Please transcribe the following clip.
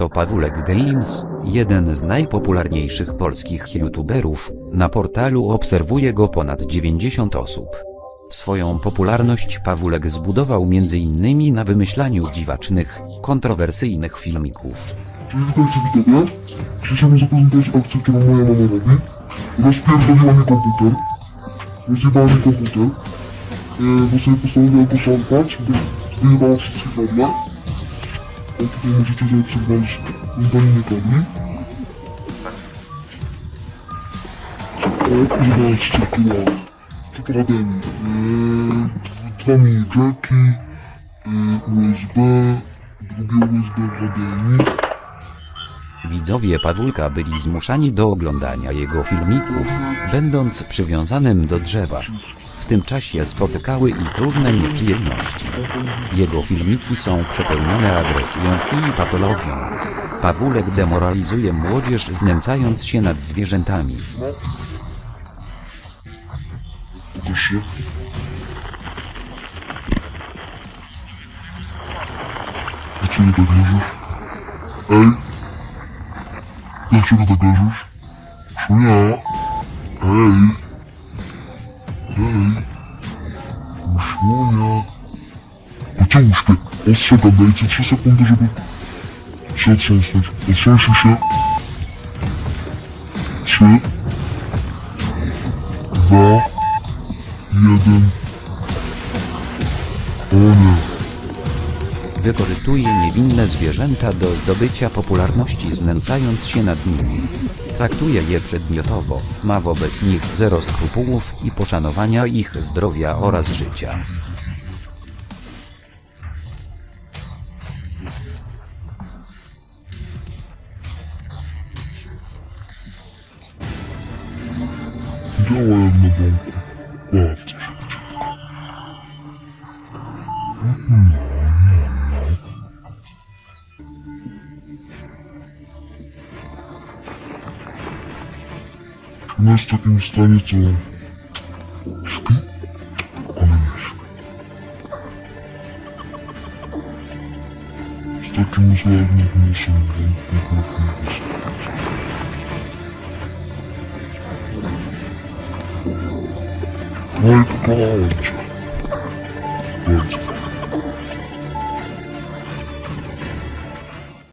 To Pawulek Games, jeden z najpopularniejszych polskich youtuberów, na portalu obserwuje go ponad 90 osób. Swoją popularność Pawulek zbudował m.in. na wymyślaniu dziwacznych, kontrowersyjnych filmików. Komputer. E, bo sobie. O, tutaj możecie zaobserwować montaninę kabli. O, i zobaczcie, tu ma przykładem e, dwa mini jacki, e, USB, drugie USB HDMI. Widzowie Pawulka byli zmuszani do oglądania jego filmików, będąc przywiązanym do drzewa. Tym czasie spotykały ich różne nieprzyjemności. Jego filmiki są przepełnione agresją i patologią. Pawulek demoralizuje młodzież znęcając się nad zwierzętami. Dlaczego tak leżysz? Ej! Dlaczego tak leżysz? Szunia! Ej! Ej! Szunia! Pociął śpię! Ostrzegam, dajcie 3 sekundy, żeby się otrząsnąć. Otrząśnij się. 3 2 jeden. O nie. Wykorzystuje niewinne zwierzęta do zdobycia popularności znęcając się nad nimi. Traktuje je przedmiotowo, ma wobec nich zero skrupułów i poszanowania ich zdrowia oraz życia. Działa jak na banku. Bardzo У нас так и не станет он. Шпи? Он не шпи. С таким условием не сумеем никакой достать. Ой, Клаудж.